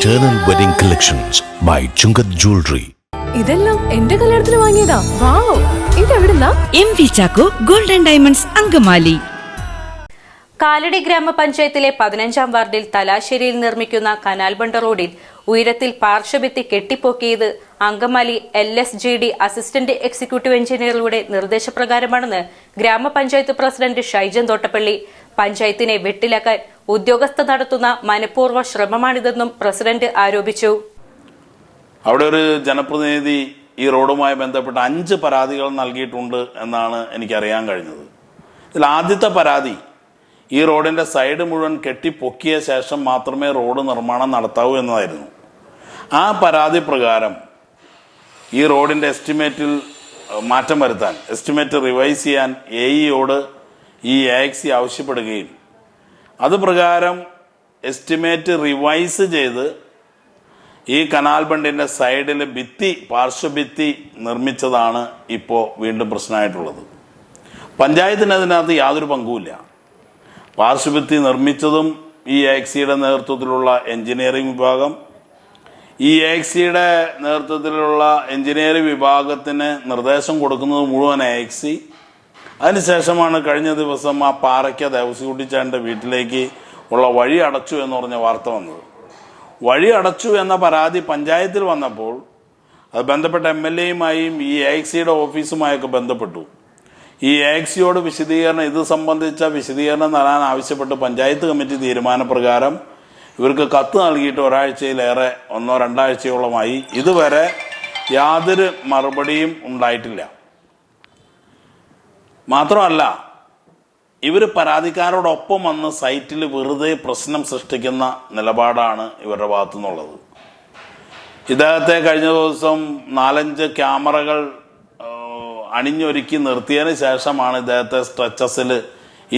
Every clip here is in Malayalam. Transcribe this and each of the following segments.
Eternal Wedding Collections by Chungat Jewelry. ഇതെല്ലാം എന്റെ കല്യാണത്തിന് വാങ്ങിയതാ. Wow. ഇതെവിടുന്നാ? M V Chacko golden diamonds Angamaly. Kalady ഗ്രാമപഞ്ചായത്തിലെ പതിനഞ്ചാം വാർഡിൽ തലാശ്ശേരിയിൽ നിർമ്മിക്കുന്ന കനാൽ ബണ്ട റോഡിൽ ഉയരത്തിൽ പാർശ്വഭിത്തി കെട്ടിപ്പൊക്കിയത് Angamaly L S G D assistant executive എഞ്ചിനീയറുടെ നിർദ്ദേശപ്രകാരമാണെന്ന് ഗ്രാമപഞ്ചായത്ത് പ്രസിഡന്റ് ഷൈജൻ തോട്ടപ്പള്ളി പഞ്ചായത്തിനെ വെട്ടിലാക്കാൻ ഉദ്യോഗസ്ഥ നടത്തുന്ന മനഃപൂർവ ശ്രമമാണിതെന്നും പ്രസിഡന്റ് ആരോപിച്ചു. അവിടെ ഒരു ജനപ്രതിനിധി ഈ റോഡുമായി ബന്ധപ്പെട്ട് അഞ്ച് പരാതികൾ നൽകിയിട്ടുണ്ട് എന്നാണ് എനിക്കറിയാൻ കഴിഞ്ഞത്. ഇതിൽ ആദ്യത്തെ പരാതി ഈ റോഡിന്റെ സൈഡ് മുഴുവൻ കെട്ടി പൊക്കിയ ശേഷം മാത്രമേ റോഡ് നിർമ്മാണം നടത്താവൂ എന്നതായിരുന്നു. ആ പരാതി പ്രകാരം ഈ റോഡിന്റെ എസ്റ്റിമേറ്റിൽ മാറ്റം വരുത്താൻ എസ്റ്റിമേറ്റ് റിവൈസ് ചെയ്യാൻ എ ഇയോട് ഈ എ എക്സി ആവശ്യപ്പെടുകയും അത് പ്രകാരം എസ്റ്റിമേറ്റ് റിവൈസ് ചെയ്ത് ഈ കനാൽ ബണ്ടിന്റെ സൈഡിൽ ഭിത്തി പാർശ്വഭിത്തി നിർമ്മിച്ചതാണ് ഇപ്പോൾ വീണ്ടും പ്രശ്നമായിട്ടുള്ളത്. പഞ്ചായത്തിന് അതിനകത്ത് യാതൊരു പങ്കുമില്ല. പാർശ്വഭിത്തി നിർമ്മിച്ചതും ഈ എക്സിയുടെ നേതൃത്വത്തിലുള്ള എഞ്ചിനീയറിംഗ് വിഭാഗം ഈ എക്സിയുടെ നേതൃത്വത്തിലുള്ള എഞ്ചിനീയറിംഗ് വിഭാഗത്തിന് നിർദ്ദേശം കൊടുക്കുന്നത് മുഴുവൻ എക്സി അതിനുശേഷമാണ് കഴിഞ്ഞ ദിവസം ആ പാറയ്ക്ക ദേവസ്വകുട്ടിച്ചാന്റെ വീട്ടിലേക്ക് ഉള്ള വഴി അടച്ചു എന്ന് പറഞ്ഞ വാർത്ത വന്നത്. വഴി അടച്ചു എന്ന പരാതി പഞ്ചായത്തിൽ വന്നപ്പോൾ അത് ബന്ധപ്പെട്ട എം എൽ എയുമായും ഈ എ എക്സിയുടെ ഓഫീസുമായൊക്കെ ബന്ധപ്പെട്ടു. ഈ എ എക്സിയോട് വിശദീകരണം ഇത് സംബന്ധിച്ച വിശദീകരണം നൽകാൻ ആവശ്യപ്പെട്ട് പഞ്ചായത്ത് കമ്മിറ്റി തീരുമാനപ്രകാരം ഇവർക്ക് കത്ത് നൽകിയിട്ട് ഒരാഴ്ചയിലേറെ ഒന്നോ രണ്ടാഴ്ചയോളമായി ഇതുവരെ യാതൊരു മറുപടിയും ഉണ്ടായിട്ടില്ല. മാത്രമല്ല ഇവർ പരാതിക്കാരോടൊപ്പം വന്ന് സൈറ്റിൽ വെറുതെ പ്രശ്നം സൃഷ്ടിക്കുന്ന നിലപാടാണ് ഇവരുടെ ഭാഗത്തു നിന്നുള്ളത് ഇദ്ദേഹത്തെ കഴിഞ്ഞ ദിവസം നാലഞ്ച് ക്യാമറകൾ അണിഞ്ഞൊരുക്കി നിർത്തിയതിന് ശേഷമാണ് ഇദ്ദേഹത്തെ സ്ട്രെച്ചസിൽ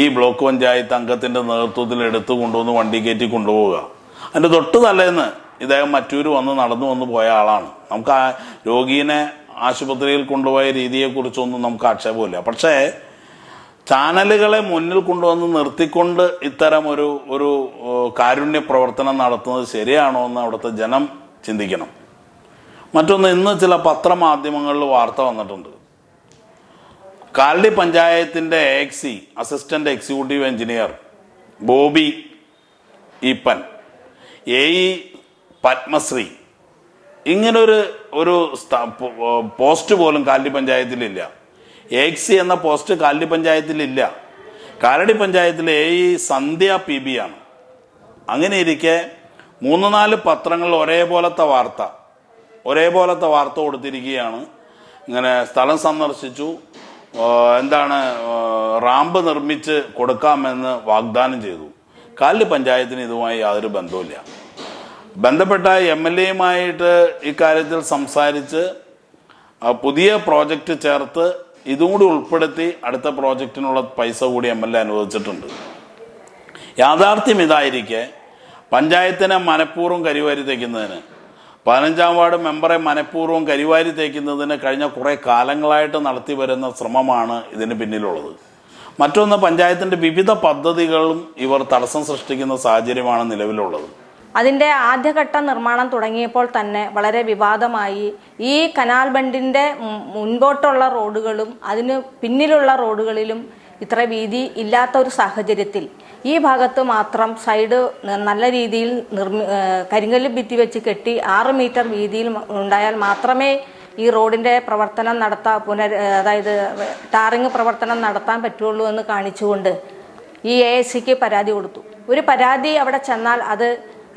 ഈ ബ്ലോക്ക് പഞ്ചായത്ത് അംഗത്തിന്റെ നേതൃത്വത്തിൽ എടുത്തു കൊണ്ടുവന്ന് വണ്ടി കയറ്റി കൊണ്ടുപോവുക. അതിന്റെ തൊട്ട് തലേന്ന് ഇദ്ദേഹം മറ്റൂർ വന്ന് നടന്നു വന്ന് പോയ ആളാണ്. നമുക്ക് ആ രോഗീനെ ആശുപത്രിയിൽ കൊണ്ടുപോയ രീതിയെക്കുറിച്ചൊന്നും നമുക്ക് ആക്ഷേപമില്ല പക്ഷേ ചാനലുകളെ മുന്നിൽ കൊണ്ടുവന്ന് നിർത്തിക്കൊണ്ട് ഇത്തരം ഒരു ഒരു കാരുണ്യ പ്രവർത്തനം നടത്തുന്നത് ശരിയാണോ എന്ന് അവിടുത്തെ ജനം ചിന്തിക്കണം. മറ്റൊന്ന് ഇന്ന് ചില പത്രമാധ്യമങ്ങളിൽ വാർത്ത വന്നിട്ടുണ്ട്. കാലടി പഞ്ചായത്തിന്റെ എക്സി assistant executive engineer Bobby Eapen A E Padmasree ഇങ്ങനൊരു ഒരു പോസ്റ്റ് പോലും കാലടി പഞ്ചായത്തിലില്ല. എക്സി എന്ന പോസ്റ്റ് കാലടി പഞ്ചായത്തിലില്ല. കാലടി പഞ്ചായത്തിലെ A E Sandhya P B ആണ്. അങ്ങനെ ഇരിക്കെ മൂന്ന് നാല് പത്രങ്ങൾ ഒരേപോലത്തെ വാർത്ത ഒരേപോലത്തെ വാർത്ത കൊടുത്തിരിക്കുകയാണ്. ഇങ്ങനെ സ്ഥലം സന്ദർശിച്ചു. എന്താണ് റാമ്പ് നിർമ്മിച്ച് കൊടുക്കാമെന്ന് വാഗ്ദാനം ചെയ്തു. കാലി പഞ്ചായത്തിന് ഇതുമായി യാതൊരു ബന്ധവുമില്ല. ബന്ധപ്പെട്ട എം എൽ എയുമായിട്ട് ഇക്കാര്യത്തിൽ സംസാരിച്ച് പുതിയ പ്രോജക്റ്റ് ചേർത്ത് ഇതും കൂടി ഉൾപ്പെടുത്തി അടുത്ത പ്രോജക്റ്റിനുള്ള പൈസ കൂടി എം എൽ എ അനുവദിച്ചിട്ടുണ്ട്. യാഥാർത്ഥ്യം ഇതായിരിക്കെ പഞ്ചായത്തിനെ മനഃപൂർവം കരിവാരി തേക്കുന്നതിന് പതിനഞ്ചാം വാർഡ് മെമ്പറെ മനഃപൂർവം കരിവാരി തേക്കുന്നതിന് കഴിഞ്ഞ കുറേ കാലങ്ങളായിട്ട് നടത്തി വരുന്ന ശ്രമമാണ് ഇതിന് പിന്നിലുള്ളത്. മറ്റൊന്ന് പഞ്ചായത്തിന്റെ വിവിധ പദ്ധതികളും ഇവർ തടസ്സം സൃഷ്ടിക്കുന്ന സാഹചര്യമാണ് നിലവിലുള്ളത്. അതിന്റെ ആദ്യഘട്ട നിർമ്മാണം തുടങ്ങിയപ്പോൾ തന്നെ വളരെ വിവാദമായി. ഈ കനാൽ ബണ്ടിന്റെ മുൻപോട്ടുള്ള റോഡുകളും അതിന് പിന്നിലുള്ള റോഡുകളിലും ഇത്ര വീതി ഇല്ലാത്ത ഒരു സാഹചര്യത്തിൽ ഈ ഭാഗത്ത് മാത്രം സൈഡ് നല്ല രീതിയിൽ നിർമ്മി കരിങ്കല്ല് ഭിത്തി വെച്ച് കെട്ടി ആറ് മീറ്റർ വീതിയിൽ ഉണ്ടായാൽ മാത്രമേ ഈ റോഡിന്റെ പ്രവർത്തനം നടത്താൻ പുനർ അതായത് ടാറിങ് പ്രവർത്തനം നടത്താൻ പറ്റുള്ളൂ എന്ന് കാണിച്ചുകൊണ്ട് ഈ എ പരാതി കൊടുത്തു. ഒരു പരാതി അവിടെ ചെന്നാൽ അത്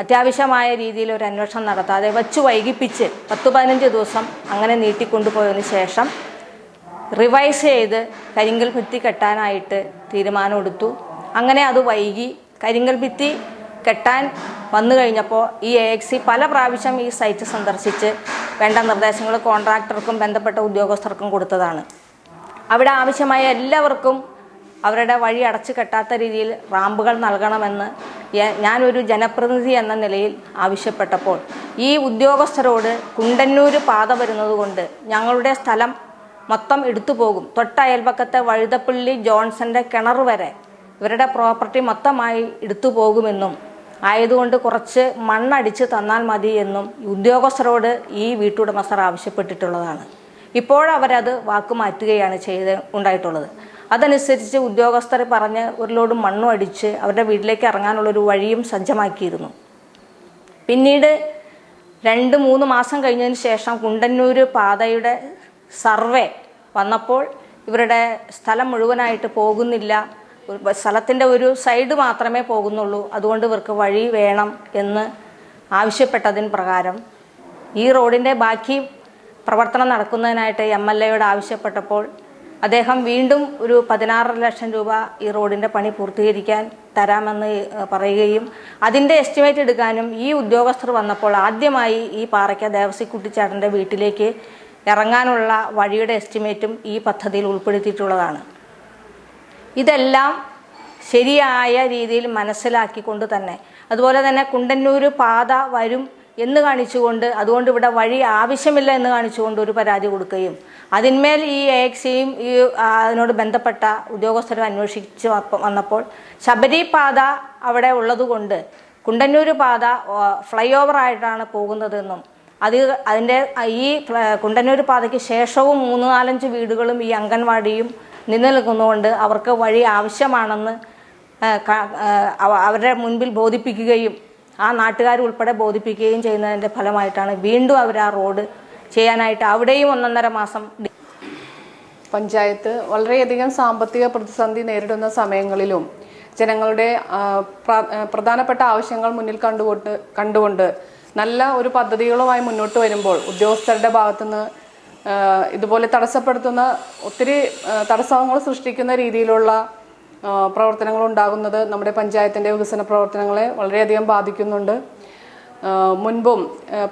അത്യാവശ്യമായ രീതിയിൽ ഒരു അന്വേഷണം നടത്താതെ വച്ചു വൈകിപ്പിച്ച് പത്ത് പതിനഞ്ച് ദിവസം അങ്ങനെ നീട്ടിക്കൊണ്ടുപോയതിനു ശേഷം റിവൈസ് ചെയ്ത് കരിങ്കൽ ഭിത്തി കെട്ടാനായിട്ട് തീരുമാനം എടുത്തു. അങ്ങനെ അത് വൈകി കരിങ്കൽ ഭിത്തി കെട്ടാൻ വന്നു കഴിഞ്ഞപ്പോൾ ഈ എ എക്സി പല പ്രാവശ്യം ഈ സൈറ്റ് സന്ദർശിച്ച് വേണ്ട നിർദ്ദേശങ്ങൾ കോൺട്രാക്ടർക്കും ബന്ധപ്പെട്ട ഉദ്യോഗസ്ഥർക്കും കൊടുത്തതാണ്. അവിടെ ആവശ്യമായ എല്ലാവർക്കും അവരുടെ വഴി അടച്ചു കെട്ടാത്ത രീതിയിൽ റാമ്പുകൾ നൽകണമെന്ന് ഞാനൊരു ജനപ്രതിനിധി എന്ന നിലയിൽ ആവശ്യപ്പെട്ടപ്പോൾ ഈ ഉദ്യോഗസ്ഥരോട് കുണ്ടന്നൂർ പാത വരുന്നതുകൊണ്ട് ഞങ്ങളുടെ സ്ഥലം മൊത്തം എടുത്തു പോകും. തൊട്ട അയൽപക്കത്തെ വഴുതപ്പള്ളി ജോൺസന്റെ കിണർ വരെ ഇവരുടെ പ്രോപ്പർട്ടി മൊത്തമായി എടുത്തു പോകുമെന്നും ആയതുകൊണ്ട് കുറച്ച് മണ്ണടിച്ച് തന്നാൽ മതി എന്നും ഉദ്യോഗസ്ഥരോട് ഈ വീട്ടുടമസ്ഥർ ആവശ്യപ്പെട്ടിട്ടുള്ളതാണ്. ഇപ്പോഴവരത് വാക്കുമാറ്റുകയാണ് ചെയ്ത് ഉണ്ടായിട്ടുള്ളത്. അതനുസരിച്ച് ഉദ്യോഗസ്ഥർ പറഞ്ഞ് ഒരു ലോഡ് മണ്ണും അടിച്ച് അവരുടെ വീട്ടിലേക്ക് ഇറങ്ങാനുള്ളൊരു വഴിയും സജ്ജമാക്കിയിരുന്നു. പിന്നീട് രണ്ട് മൂന്ന് മാസം കഴിഞ്ഞതിന് ശേഷം കുണ്ടന്നൂർ പാതയുടെ സർവേ വന്നപ്പോൾ ഇവരുടെ സ്ഥലം മുഴുവനായിട്ട് പോകുന്നില്ല. സ്ഥലത്തിന്റെ ഒരു സൈഡ് മാത്രമേ പോകുന്നുള്ളൂ. അതുകൊണ്ട് ഇവർക്ക് വഴി വേണം എന്ന് ആവശ്യപ്പെട്ടതിന് പ്രകാരം ഈ റോഡിന്റെ ബാക്കി പ്രവർത്തനം നടക്കുന്നതിനായിട്ട് എം എൽ എയോട് ആവശ്യപ്പെട്ടപ്പോൾ അദ്ദേഹം വീണ്ടും ഒരു പതിനാറ് ലക്ഷം രൂപ ഈ റോഡിന്റെ പണി പൂർത്തീകരിക്കാൻ തരാമെന്ന് പറയുകയും അതിന്റെ എസ്റ്റിമേറ്റ് എടുക്കാനും ഈ ഉദ്യോഗസ്ഥർ വന്നപ്പോൾ ആദ്യമായി ഈ പാറയ്ക്ക ദേവസിക്കുട്ടിച്ചാട്ടന്റെ വീട്ടിലേക്ക് ഇറങ്ങാനുള്ള വഴിയുടെ എസ്റ്റിമേറ്റും ഈ പദ്ധതിയിൽ ഉൾപ്പെടുത്തിയിട്ടുള്ളതാണ്. ഇതെല്ലാം ശരിയായ രീതിയിൽ മനസ്സിലാക്കിക്കൊണ്ട് തന്നെ. അതുപോലെ തന്നെ കുണ്ടന്നൂർ പാത വരും എന്ന് കാണിച്ചുകൊണ്ട് അതുകൊണ്ട് ഇവിടെ വഴി ആവശ്യമില്ല എന്ന് കാണിച്ചുകൊണ്ട് ഒരു പരാതി കൊടുക്കുകയും അതിന്മേൽ ഈ എ എക്സിയും ഈ അതിനോട് ബന്ധപ്പെട്ട ഉദ്യോഗസ്ഥരും അന്വേഷിച്ച് വന്നപ്പോൾ ശബരി പാത അവിടെ ഉള്ളതുകൊണ്ട് കുണ്ടന്നൂർ പാത ഫ്ലൈ ഓവർ ആയിട്ടാണ് പോകുന്നതെന്നും അത് അതിന്റെ ഈ കുണ്ടന്നൂർ പാതയ്ക്ക് ശേഷവും മൂന്ന് നാലഞ്ച് വീടുകളും ഈ അംഗൻവാടിയും നിലനിൽക്കുന്നതുകൊണ്ട് അവർക്ക് വഴി ആവശ്യമാണെന്ന് അവരുടെ മുൻപിൽ ബോധിപ്പിക്കുകയും ആ നാട്ടുകാർ ഉൾപ്പെടെ ബോധിപ്പിക്കുകയും ചെയ്യുന്നതിന്റെ ഫലമായിട്ടാണ് വീണ്ടും അവർ ആ റോഡ് ചെയ്യാനായിട്ട് അവിടെയും ഒന്നൊന്നര മാസം പഞ്ചായത്ത് വളരെയധികം സാമ്പത്തിക പ്രതിസന്ധി നേരിടുന്ന സമയങ്ങളിലും ജനങ്ങളുടെ പ്രധാനപ്പെട്ട ആവശ്യങ്ങൾ മുന്നിൽ കണ്ടുകൊണ്ട് കണ്ടുകൊണ്ട് നല്ല ഒരു പദ്ധതികളുമായി മുന്നോട്ട് വരുമ്പോൾ ഉദ്യോഗസ്ഥരുടെ ഭാഗത്തുനിന്ന് ഇതുപോലെ തടസ്സപ്പെടുത്തുന്ന ഒത്തിരി തടസ്സങ്ങൾ സൃഷ്ടിക്കുന്ന രീതിയിലുള്ള പ്രവർത്തനങ്ങൾ ഉണ്ടാകുന്നത് നമ്മുടെ പഞ്ചായത്തിന്റെ വികസന പ്രവർത്തനങ്ങളെ വളരെയധികം ബാധിക്കുന്നുണ്ട്. മുൻപും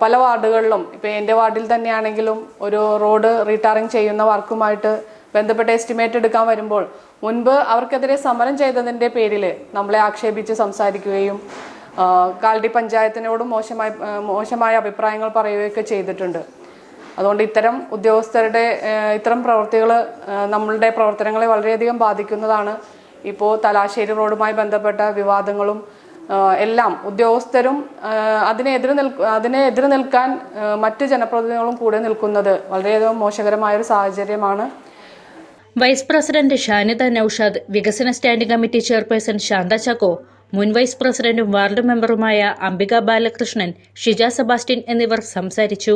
പല വാർഡുകളിലും ഇപ്പോൾ എന്റെ വാർഡിൽ തന്നെയാണെങ്കിലും ഒരു റോഡ് റീടാറിങ് ചെയ്യുന്ന വർക്കുമായിട്ട് ബന്ധപ്പെട്ട് എസ്റ്റിമേറ്റ് എടുക്കാൻ വരുമ്പോൾ മുൻപ് അവർക്കെതിരെ സമരം ചെയ്തതിന്റെ പേരിൽ നമ്മളെ ആക്ഷേപിച്ച് സംസാരിക്കുകയും കാൽഡി പഞ്ചായത്തിനോട് മോശമായി മോശമായ അഭിപ്രായങ്ങൾ പറയുകയൊക്കെ ചെയ്തിട്ടുണ്ട്. അതുകൊണ്ട് ഇത്തരം ഉദ്യോഗസ്ഥരുടെ ഇത്തരം പ്രവൃത്തികൾ നമ്മളുടെ പ്രവർത്തനങ്ങളെ വളരെയധികം ബാധിക്കുന്നതാണ് ഇപ്പോൾ തലാശ്ശേരി റോഡുമായി ബന്ധപ്പെട്ട വിവാദങ്ങളും എല്ലാം ഉദ്യോഗസ്ഥരും അതിനെ അതിനെതിരെ നിൽ അതിനെ എതിരെ നിൽക്കാൻ മറ്റ് ജനപ്രതിനിധികളും കൂടെ നിൽക്കുന്നത് വളരെയധികം മോശകരമായ ഒരു സാഹചര്യമാണ്. വൈസ് പ്രസിഡന്റ് ഷാനിത നൌഷാദ് വികസന standing committee chairperson Santha Chacko മുൻ വൈസ് പ്രസിഡന്റും വാർഡ് മെമ്പറുമായ അംബിക ബാലകൃഷ്ണൻ ഷിജ സെബാസ്റ്റ്യൻ എന്നിവർ സംസാരിച്ചു.